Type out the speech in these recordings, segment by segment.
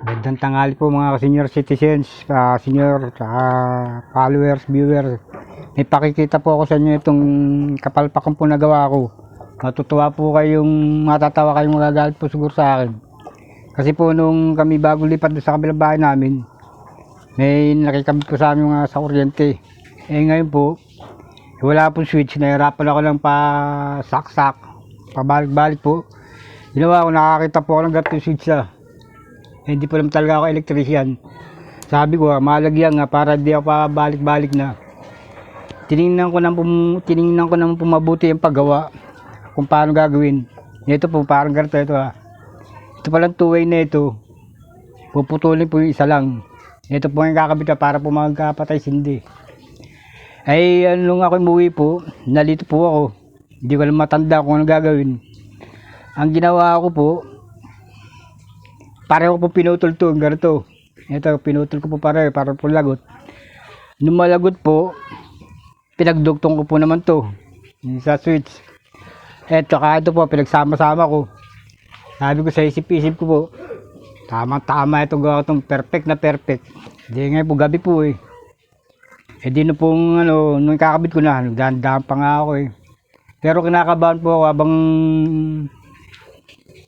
Gandang tanghali po mga senior citizens, ah, senior ah, followers, viewers. May pakikita po ako sa inyo itong kapalpakan po nagawa ko. Matutuwa po kayong matatawa kayong magagalit po siguro sa akin. Kasi po nung kami bago lipat sa kabilang bahay namin, may nakikabit ko sa amin mga sa kuryente. Eh ngayon po, wala pong switch, nahirapan ako lang pa saksak, pabalik-balik po. Ginawa ko, nakakita po ako ng gato switch na. Hindi po naman talaga ako electrician. Sabi ko, ah, malagyan nga para di ako pa balik-balik na. Tiningnan ko nang pum, tiningnan ko nang pumabuti ang paggawa kung paano gagawin. Ito po parang ganito ito ah. Ito palang two-way na ito. Puputulin po yung isa lang. Ito po yung kakabit na para po magkapatay sindi. Ay, ano nung ako umuwi po, nalito po ako. Hindi ko lang matanda kung ano gagawin. Ang ginawa ko po, pareho po pinutol to, ganito. Ito, pinutol ko po pareho, para po lagot. Nung malagot po, pinagdugtong ko po naman to. Sa switch. Eto, tsaka ito po, pinagsama-sama ko. Sabi ko sa isip-isip ko po, tama-tama ito gawa perfect na perfect. Hindi nga po, gabi po eh. Eh di na pong ano, nung kakabit ko na, nagdaan pa nga ako eh. Pero kinakabahan po ako habang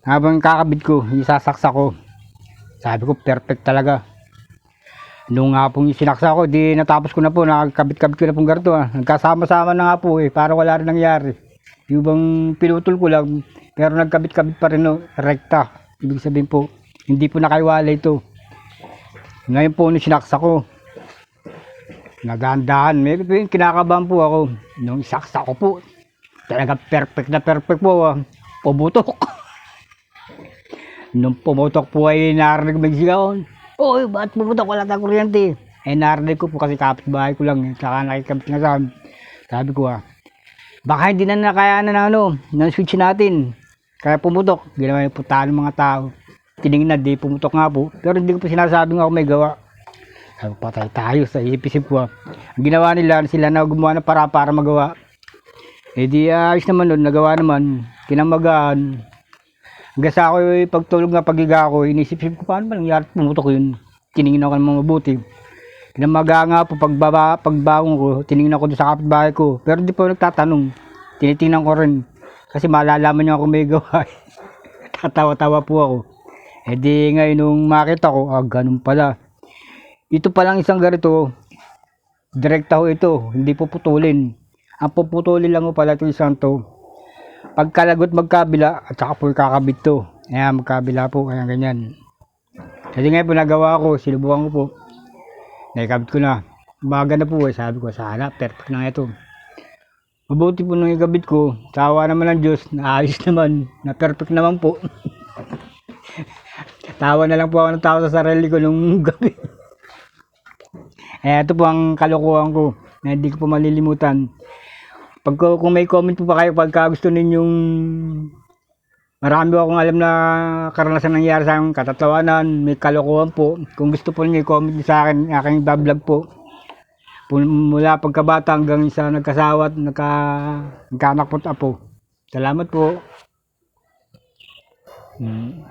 habang kakabit ko, isasaksak ko. Sabi ko, perfect talaga. Nung nga pong sinaksa ko, di natapos ko na po, nakakabit-kabit ko na pong ganito. Ah. Nagkasama-sama na nga po eh, para wala rin nangyari. Yung bang pinutol ko lang, pero nagkabit-kabit pa rin no, rekta. Ibig sabihin po, hindi po nakaiwala ito. Ngayon po, nung sinaksa ko, nagandahan. May kinakabahan po ako. Nung isaksa ko po, talaga perfect na perfect po. Ah. Pumutok. Nung pumutok po ay narinig may sigaw. Oy, ba't pumutok? Wala tayong kuryente. Eh narinig ko po kasi kapitbahay ko lang. Tsaka nakikabit nga sa Sabi ko ah, baka hindi na nakayanan ng ano, ng switch natin. Kaya pumutok. Ginawa yung putaan ng mga tao. Tinignan, di pumutok nga po. Pero hindi ko po sinasabing ako may gawa. Sabi patay tayo sa isip-isip ko. ah. Ang ginawa nila, sila na gumawa ng para para magawa. Eh di ayos naman nun, nagawa naman. Kinamagaan. Hanggang sa ako pagtulog na pagiga ko, inisip-isip ko paano ba nangyari pumutok yun. Tiningin ako ng mabuti. Kinamaga nga po, pagbaba, pagbangon ko, tiningin ako sa kapitbahay ko. Pero di po nagtatanong. Tinitingnan ko rin. Kasi malalaman niya ako may gawa. Tatawa-tawa po ako. Eh di ngayon nung makita ko, ah ganun pala. Ito palang isang ganito, direkta ho ito, hindi puputulin. Ang puputulin lang ho pala ito isang to. Pagkalagot magkabila, at saka po kakabit to. Ayan, magkabila po, kaya ganyan. Kasi ngayon po nagawa ko, sinubukan ko po. Naikabit ko na. Umaga na po eh, sabi ko, sana, perfect na ito. Mabuti po nung ikabit ko, tawa naman ng Diyos, naayos naman, na perfect naman po. tawa na lang po ako ng tawa sa sarili ko nung gabi. Eh, ito po ang kalokohan ko na hindi ko po malilimutan. Pag kung may comment po pa kayo pagka gusto ninyong marami akong alam na karanasan nangyari sa akin, katatawanan, may kalokohan po. Kung gusto po niyo i-comment sa akin, aking bablog po. Mula pagkabata hanggang sa nagkasawa at nagka, nagkaanak po at. Salamat po. Hmm.